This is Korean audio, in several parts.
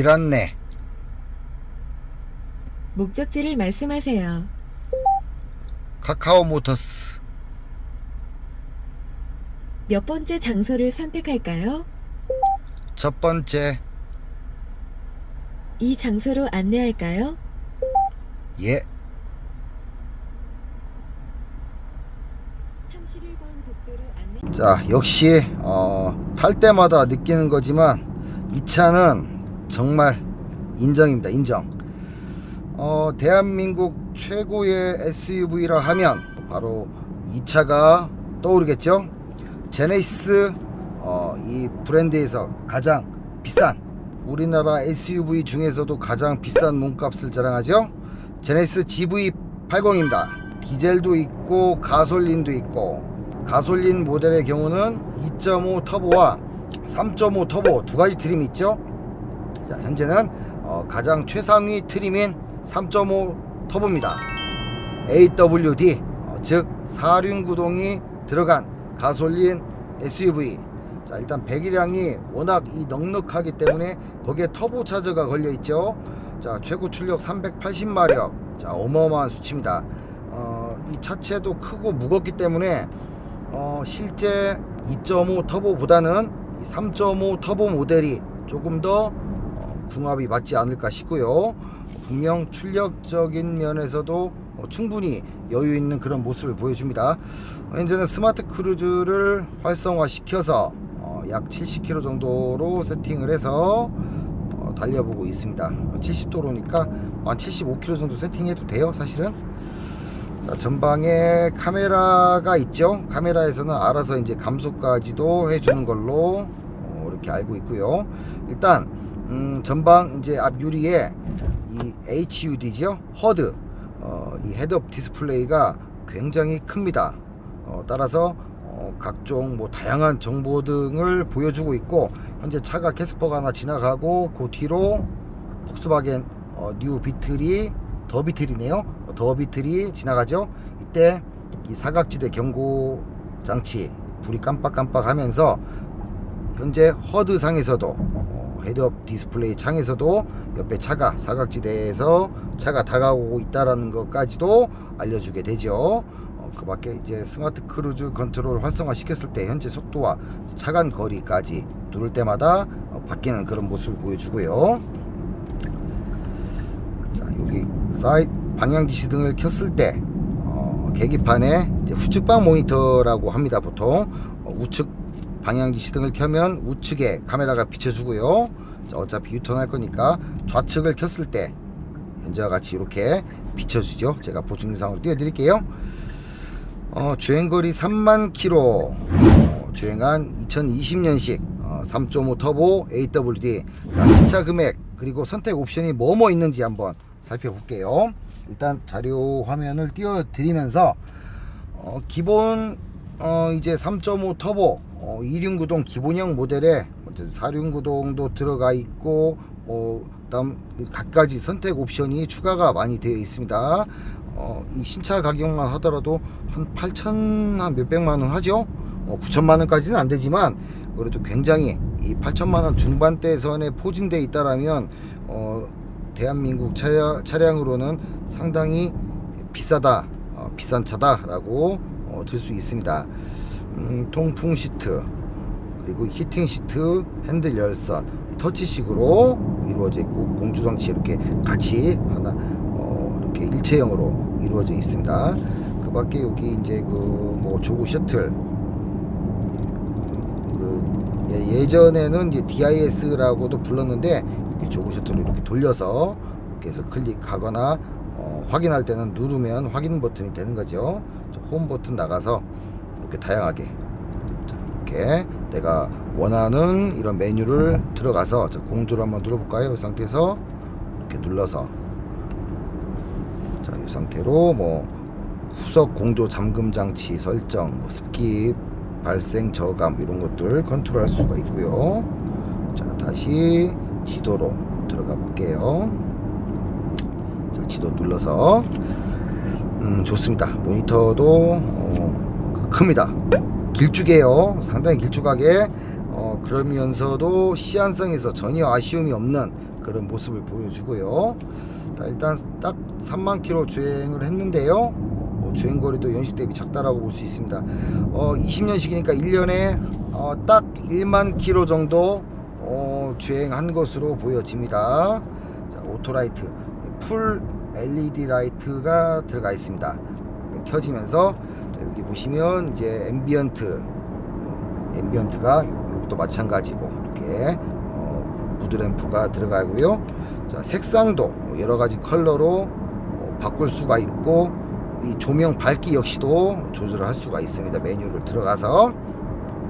길 안내 목적지를 말씀하세요. 카카오 모터스 몇 번째 장소를 선택할까요? 첫 번째 이 장소로 안내할까요? 예 31번 국도로 안내. 자, 역시 어, 탈 때마다 느끼는 거지만 이 차는 정말 인정입니다. 인정. 어, 대한민국 최고의 SUV라 하면 바로 이 차가 떠오르겠죠. 제네시스 어, 이 브랜드에서 가장 비싼 우리나라 SUV 중에서도 가장 비싼 몸값을 자랑하죠. 제네시스 GV80입니다. 디젤도 있고 가솔린도 있고 가솔린 모델의 경우는 2.5 터보와 3.5 터보 두 가지 트림이 있죠. 자, 현재는 어, 가장 최상위 트림인 3.5 터보입니다. AWD 어, 즉 사륜 구동이 들어간 가솔린 SUV. 자, 일단 배기량이 워낙 이 넉넉하기 때문에 거기에 터보 차저가 걸려 있죠. 자, 최고 출력 380마력. 자, 어마어마한 수치입니다. 어, 이 차체도 크고 무겁기 때문에 어, 실제 2.5 터보보다는 3.5 터보 모델이 조금 더 어, 궁합이 맞지 않을까 싶고요. 분명 출력적인 면에서도 어, 충분히 여유 있는 그런 모습을 보여줍니다. 어, 현재는 스마트 크루즈를 활성화시켜서 어, 약 70km 정도로 세팅을 해서 어, 달려보고 있습니다. 70도로니까 한 75km 정도 세팅해도 돼요, 사실은. 자, 전방에 카메라가 있죠. 카메라에서는 알아서 이제 감속까지도 해주는 걸로 어, 이렇게 알고 있고요. 일단 음, 전방 이제 앞 유리에 이 HUD죠. 허드 어, 이 헤드업 디스플레이가 굉장히 큽니다. 어, 따라서 어, 각종 뭐 다양한 정보 등을 보여주고 있고 현재 차가 캐스퍼가 하나 지나가고 그 뒤로 폭스바겐 어, 뉴 비틀이 더 비틀이네요. 어, 더 비틀이 지나가죠. 이때 이 사각지대 경고 장치 불이 깜빡깜빡 하면서 현재 허드 상에서도 어, 헤드업 디스플레이 창에서도 옆에 차가 사각지대에서 차가 다가오고 있다라는 것까지도 알려주게 되죠. 어, 그 밖에 이제 스마트 크루즈 컨트롤 활성화 시켰을 때 현재 속도와 차간 거리까지 누를 때마다 어, 바뀌는 그런 모습을 보여주고요. 자, 여기 사이 방향 지시 등을 켰을 때 어, 계기판에 후측방 모니터라고 합니다. 보통 어, 우측 방향 지 시 등을 켜면 우측에 카메라가 비춰주고요. 자, 어차피 유턴할 거니까 좌측을 켰을 때 현재와 같이 이렇게 비춰주죠. 제가 보충 영상으로 띄워드릴게요. 어, 주행거리 3만 킬로 어, 주행한 2020년식 어, 3.5 터보 AWD 자, 시차 금액 그리고 선택 옵션이 뭐뭐 있는지 한번 살펴볼게요. 일단 자료 화면을 띄워드리면서 어, 기본 어, 이제 3.5 터보 어, 2륜구동 기본형 모델에 어쨌든 4륜구동도 들어가 있고 어, 그다음 갖가지 선택 옵션이 추가가 많이 되어 있습니다. 어, 이 신차 가격만 하더라도 한 8천 한 몇백만 원 하죠. 어, 9천만 원까지는 안 되지만 그래도 굉장히 이 8천만 원 중반대 선에 포진돼 있다라면 어, 대한민국 차량, 차량으로는 상당히 비싸다, 어, 비싼 차다라고 어, 들 수 있습니다. 음, 통풍 시트 그리고 히팅 시트, 핸들 열선, 터치식으로 이루어져 있고 공조장치 이렇게 같이 하나 어, 이렇게 일체형으로 이루어져 있습니다. 그 밖에 여기 이제 그 뭐 조구 셔틀 그 예- 예전에는 이제 DIS라고도 불렀는데 조구 셔틀을 이렇게 돌려서 이렇게 해서 클릭하거나 어, 확인할 때는 누르면 확인 버튼이 되는 거죠. 자, 홈 버튼 나가서 이렇게 다양하게 자, 이렇게 내가 원하는 이런 메뉴를 들어가서 자, 공조를 한번 눌러볼까요? 이 상태에서 이렇게 눌러서 자, 이 상태로 뭐 후석 공조 잠금 장치 설정, 뭐 습기 발생 저감 이런 것들 컨트롤할 수가 있고요. 자, 다시 지도로 들어가 볼게요. 자, 지도 눌러서 음, 좋습니다. 모니터도 어, 큽니다. 길쭉해요. 상당히 길쭉하게 어, 그러면서도 시안성에서 전혀 아쉬움이 없는 그런 모습을 보여주고요. 자, 일단 딱 3만 킬로 주행을 했는데요. 어, 주행 거리도 연식 대비 작다라고 볼 수 있습니다. 어, 20년식이니까 1년에 어, 딱 1만 킬로 정도 어, 주행한 것으로 보여집니다. 자, 오토라이트 풀 LED 라이트가 들어가 있습니다. 네, 켜지면서 자, 여기 보시면 이제 앰비언트 음, 앰비언트가 이것도 마찬가지고 이렇게 어, 무드램프가 들어가고요. 자, 색상도 여러 가지 컬러로 어, 바꿀 수가 있고 이 조명 밝기 역시도 조절을 할 수가 있습니다. 메뉴를 들어가서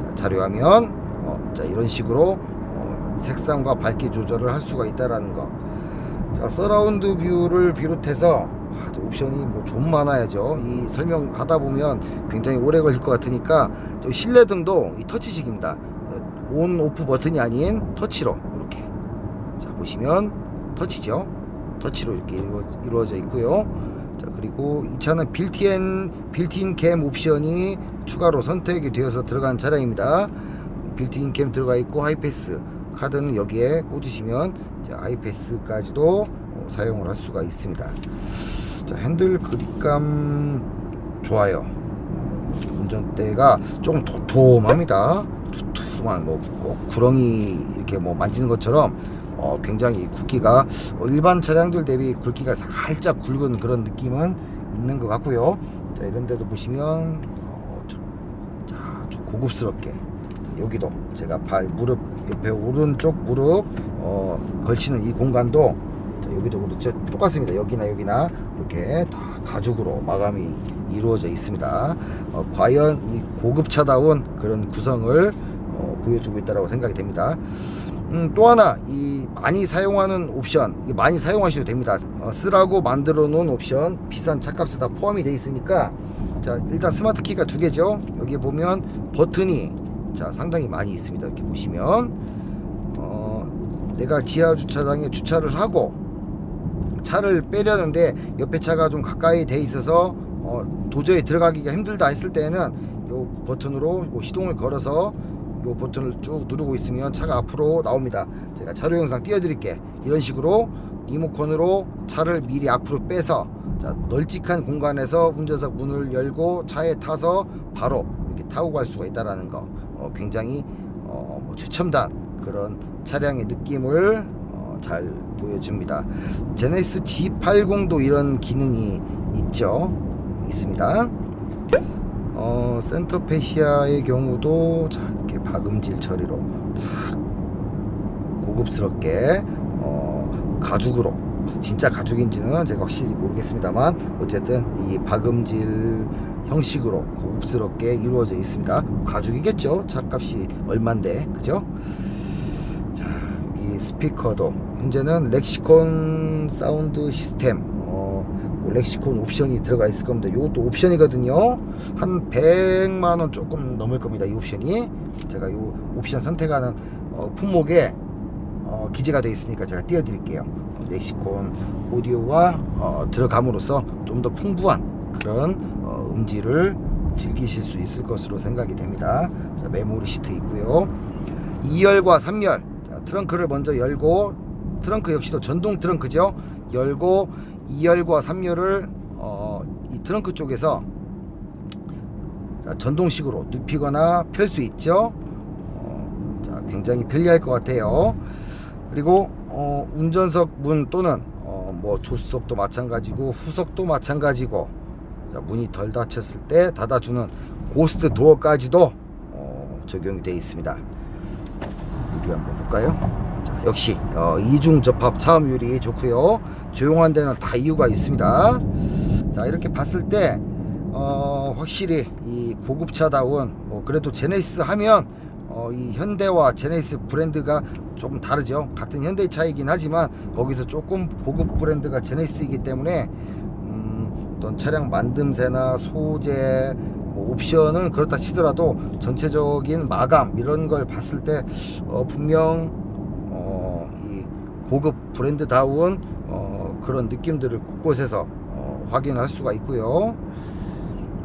자, 자료화면 어, 자 이런 식으로 어, 색상과 밝기 조절을 할 수가 있다라는 거. 자 서라운드 뷰를 비롯해서 옵션이 뭐 좀 많아야죠. 이 설명하다 보면 굉장히 오래 걸릴 것 같으니까 저 실내 등도 이 터치식입니다. 어, 온 오프 버튼이 아닌 터치로 이렇게 자 보시면 터치죠. 터치로 이렇게 이루어, 이루어 져 있고요. 자 그리고 이 차는 빌트인 빌트인 캠 옵션이 추가로 선택이 되어서 들어간 차량입니다. 빌트인 캠 들어가 있고 하이패스 카드는 여기에 꽂으시면 어, 사용을 할 수가 있습니다. 자 핸들 그립감 좋아요. 운전대가 조금 도톰합니다. 두툼한 뭐꼭 구렁이 이렇게 뭐 만지는 것처럼 어, 굉장히 굵기가 어, 일반 차량들 대비 굵기가 살짝 굵은 그런 느낌은 있는 것 같고요. 자, 이런 데도 보시면 어, 저- 자, 아주 고급스럽게 자, 여기도 제가 발 무릎 옆에 오른쪽 무릎 어, 걸치는 이 공간도 자, 여기도 그렇죠 똑같습니다. 여기나 여기나 이렇게 다 가죽으로 마감이 이루어져 있습니다. 어, 과연 이 고급차다운 그런 구성을 어, 보여주고 있다고 생각이 됩니다. 음, 또 하나 이 많이 사용하는 옵션 많이 사용하셔도 됩니다 어, 쓰라고 만들어 놓은 옵션 비싼 차값에 다 포함이 되어 있으니까 자 일단 스마트 키가 두 개죠 여기 보면 버튼이 자 상당히 많이 있습니다 이렇게 보시면 어, 내가 지하 주차장에 주차를 하고 차를 빼려는데 옆에 차가 좀 가까이 돼 있어서 어, 도저히 들어가기가 힘들다 했을 때는 요 버튼으로 뭐 시동을 걸어서 요 버튼을 쭉 누르고 있으면 차가 앞으로 나옵니다. 제가 자료 영상 띄워드릴게. 이런 식으로 리모컨으로 차를 미리 앞으로 빼서 자, 널찍한 공간에서 운전석 문을 열고 차에 타서 바로 이렇게 타고 갈 수가 있다라는 거. 어, 굉장히 어, 뭐 최첨단 그런 차량의 느낌을 어, 잘 보여줍니다. 제네시스 G80도 이런 기능이 있죠. 있습니다. 어, 센터페시아의 경우도 자, 이렇게 박음질 처리로 탁 고급스럽게 어, 가죽으로 진짜 가죽인지는 제가 확실히 모르겠습니다만 어쨌든 이 박음질 형식으로 고급스럽게 이루어져 있습니다. 가죽이겠죠. 차값이 얼만데 그죠? 스피커도 현재는 렉시콘 사운드 시스템 어, 뭐 렉시콘 옵션이 들어가 있을 겁니다. 이것도 옵션이거든요. 한 100만 원 조금 넘을 겁니다. 이 옵션이 제가 이 옵션 선택하는 어, 품목에 어, 기재가 되어 있으니까 제가 띄워 드릴게요. 어, 렉시콘 오디오와 어, 들어감으로써 좀 더 풍부한 그런 어, 음질을 즐기실 수 있을 것으로 생각이 됩니다. 자, 메모리 시트 있고요. 2열과 3열 자, 트렁크를 먼저 열고 트렁크 역시도 전동 트렁크죠. 열고 2열과 3열을 어, 이 트렁크 쪽에서 자, 전동식으로 눕히거나 펼 수 있죠. 어, 자, 굉장히 편리할 것 같아요. 그리고 어, 운전석 문 또는 어, 뭐 조수석도 마찬가지고 후석도 마찬가지고 자, 문이 덜 닫혔을 때 닫아주는 고스트 도어까지도 어, 적용이 되어 있습니다. 자, 유리 한번 볼까요? 자, 역시 어, 이중 접합 차음유리 좋고요. 조용한 데는 다 이유가 있습니다. 자 이렇게 봤을 때 어, 확실히 이 고급차다운 뭐 그래도 제네시스 하면 어, 이 현대와 제네시스 브랜드가 조금 다르죠. 같은 현대차이긴 하지만 거기서 조금 고급 브랜드가 제네시스이기 때문에 음, 어떤 차량 만듦새나 소재 뭐 옵션은 그렇다 치더라도 전체적인 마감 이런 걸 봤을 때 어, 분명 어, 이 고급 브랜드다운 어, 그런 느낌들을 곳곳에서 어, 확인할 수가 있고요.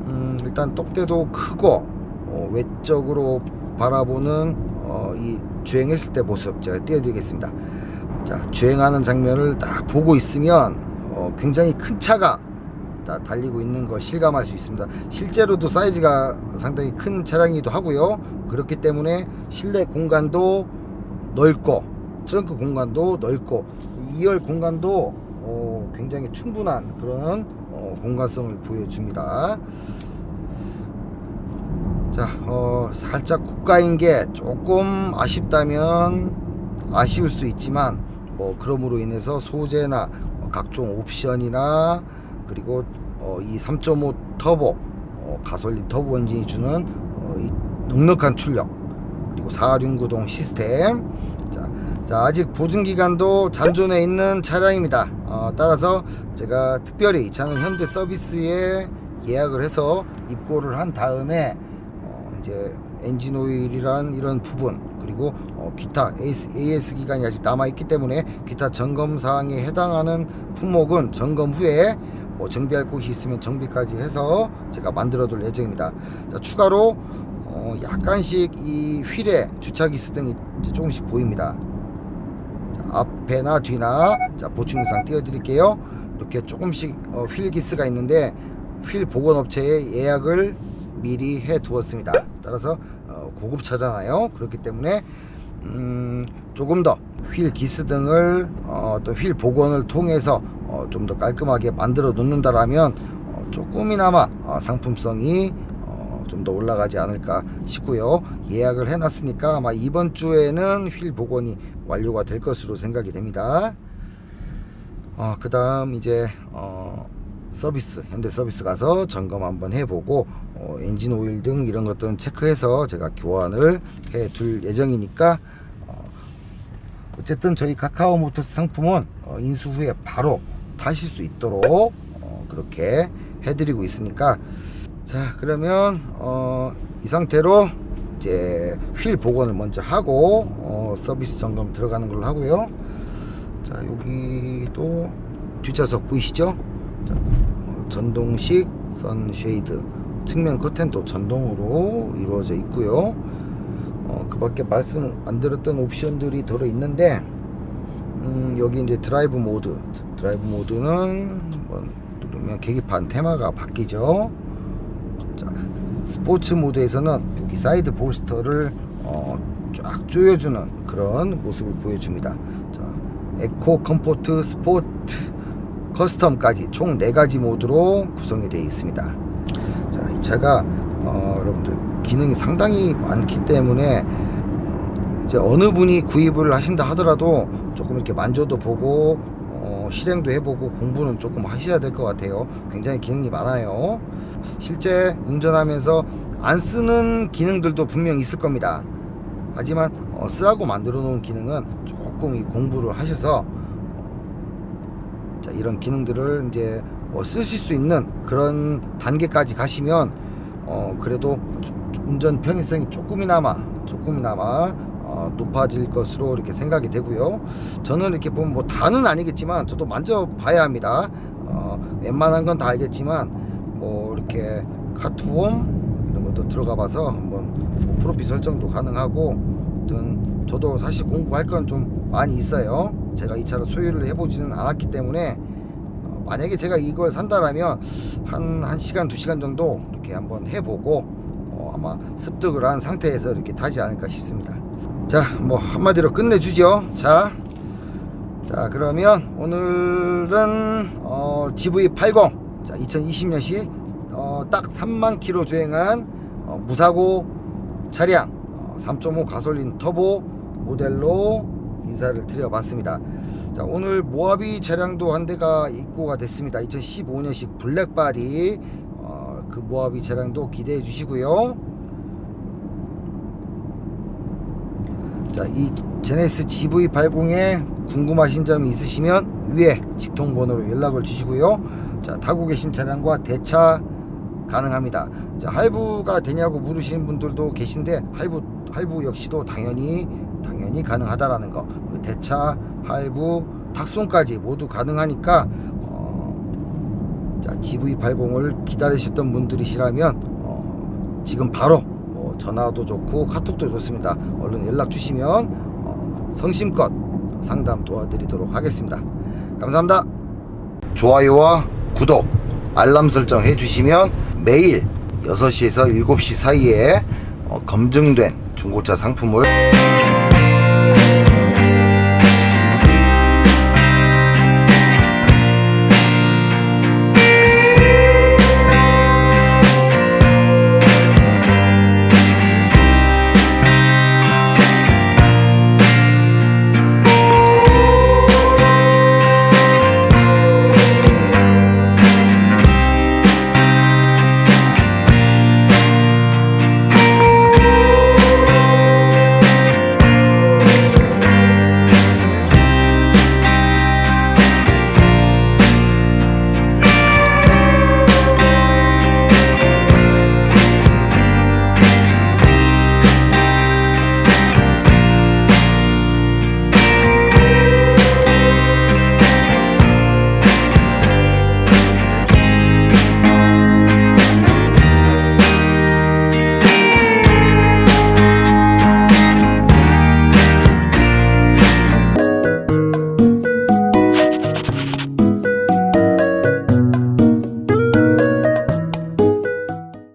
음, 일단 똑대도 크고 어, 외적으로 바라보는 어, 이 주행했을 때 모습 제가 띄워드리겠습니다. 자, 주행하는 장면을 딱 보고 있으면 어, 굉장히 큰 차가 다 달리고 있는 걸 실감할 수 있습니다. 실제로도 사이즈가 상당히 큰 차량이기도 하고요. 그렇기 때문에 실내 공간도 넓고 트렁크 공간도 넓고 2열 공간도 어, 굉장히 충분한 그런 어, 공간성을 보여줍니다. 자, 어, 살짝 고가인 게 조금 아쉽다면 아쉬울 수 있지만 뭐 그럼으로 인해서 소재나 어, 각종 옵션이나 그리고 어, 이3.5 터보 어, 가솔린 터보 엔진이 주는 어, 이 넉넉한 출력 그리고 4륜구동 시스템. 자, 자 아직 보증 기간도 잔존해 있는 차량입니다. 어, 따라서 제가 특별히 이 차는 현대 서비스에 예약을 해서 입고를 한 다음에 어, 이제 엔진 오일이란 이런 부분 그리고 어, 기타 AS, AS 기간이 아직 남아 있기 때문에 기타 점검 사항에 해당하는 품목은 점검 후에 뭐 정비할 곳이 있으면 정비까지 해서 제가 만들어 둘 예정입니다. 자, 추가로 어, 약간씩 이 휠에 주차기 스등이 조금씩 보입니다. 자, 앞에나 뒤나 자, 보충 영상 띄워드릴게요. 이렇게 조금씩 어, 휠 기스가 있는데 휠 복원 업체에 예약을 미리 해 두었습니다. 따라서 어, 고급 차잖아요. 그렇기 때문에 음, 조금 더 휠 기스 등을 어, 또휠 복원을 통해서 어, 좀 더 깔끔하게 만들어 놓는다라면 어, 조금이나마 어, 상품성이 어, 좀 더 올라가지 않을까 싶고요. 예약을 해놨으니까 아마 이번 주에는 휠 복원이 완료가 될 것으로 생각이 됩니다. 어, 그 다음 이제 어, 서비스 현대 서비스 가서 점검 한번 해보고 어, 엔진 오일 등 이런 것들은 체크해서 제가 교환을 해 둘 예정이니까 어, 어쨌든 저희 카카오 모터스 상품은 어, 인수 후에 바로 타실 수 있도록 어, 그렇게 해드리고 있으니까. 자 그러면 어, 이 상태로 이제 휠 복원을 먼저 하고 어, 서비스 점검 들어가는 걸로 하고요. 자 여기 또 뒷좌석 보이시죠? 자, 어, 전동식 선쉐이드. 측면 커튼도 전동으로 이루어져 있고요 밖에 말씀 안 드렸던 옵션들이 들어 있는데 음, 여기 이제 드라이브 모드. 드라이브 모드는 뭐 누르면 계기판 테마가 바뀌죠. 자, 스포츠 모드에서는 여기 사이드 볼스터를 어, 쫙 조여주는 그런 모습을 보여줍니다. 자, 에코 컴포트 스포트 커스텀까지 총 4가지 모드로 구성이 되어 있습니다. 자, 이 차가 어, 여러분들 기능이 상당히 많기 때문에 어, 이제 어느 분이 구입을 하신다 하더라도 조금 이렇게 만져도 보고 어, 실행도 해보고 공부는 조금 하셔야 될 것 같아요. 굉장히 기능이 많아요. 실제 운전하면서 안 쓰는 기능들도 분명 있을 겁니다. 하지만 어, 쓰라고 만들어 놓은 기능은 조금 이 공부를 하셔서 어, 자, 이런 기능들을 이제 어, 쓰실 수 있는 그런 단계까지 가시면 어, 그래도 운전 편의성이 조금이나마 조금이나마 어, 높아질 것으로 이렇게 생각이 되고요. 저는 이렇게 보면 뭐 다는 아니겠지만 저도 만져봐야 합니다. 어, 웬만한 건 다 알겠지만 뭐 이렇게 카투홈 이런 것도 들어가봐서 한번 뭐 프로필 설정도 가능하고 어떤 저도 사실 공부할 건 좀 많이 있어요. 제가 이 차를 소유를 해보지는 않았기 때문에 어, 만약에 제가 이걸 산다라면 한, 한 시간, 두 시간 정도 이렇게 한번 해보고 어, 아마 습득을 한 상태에서 이렇게 타지 않을까 싶습니다. 자, 뭐 한마디로 끝내주죠. 자, 자 그러면 오늘은 어, GV80 자 2020년식 어, 딱 3만 킬로 주행한 어, 무사고 차량 어, 3.5 가솔린 터보 모델로 인사를 드려봤습니다. 자 오늘 모하비 차량도 한 대가 입고가 됐습니다. 2015년식 블랙바디 어, 그 모하비 차량도 기대해 주시고요. 자, 이 제네시스 GV80에 궁금하신 점이 있으시면 위에 직통번호로 연락을 주시고요. 자, 타고 계신 차량과 대차 가능합니다. 자, 할부가 되냐고 물으시는 분들도 계신데 할부 할부 역시도 당연히 당연히 가능하다라는 거. 대차, 할부, 탁송까지 모두 가능하니까 어, 자, GV80을 기다리셨던 분들이시라면 어, 지금 바로 뭐 전화도 좋고 카톡도 좋습니다. 얼른 연락 주시면 어, 성심껏 상담 도와드리도록 하겠습니다. 감사합니다. 좋아요와 구독, 알람 설정 해주시면 매일 6시에서 7시 사이에 어, 검증된 중고차 상품을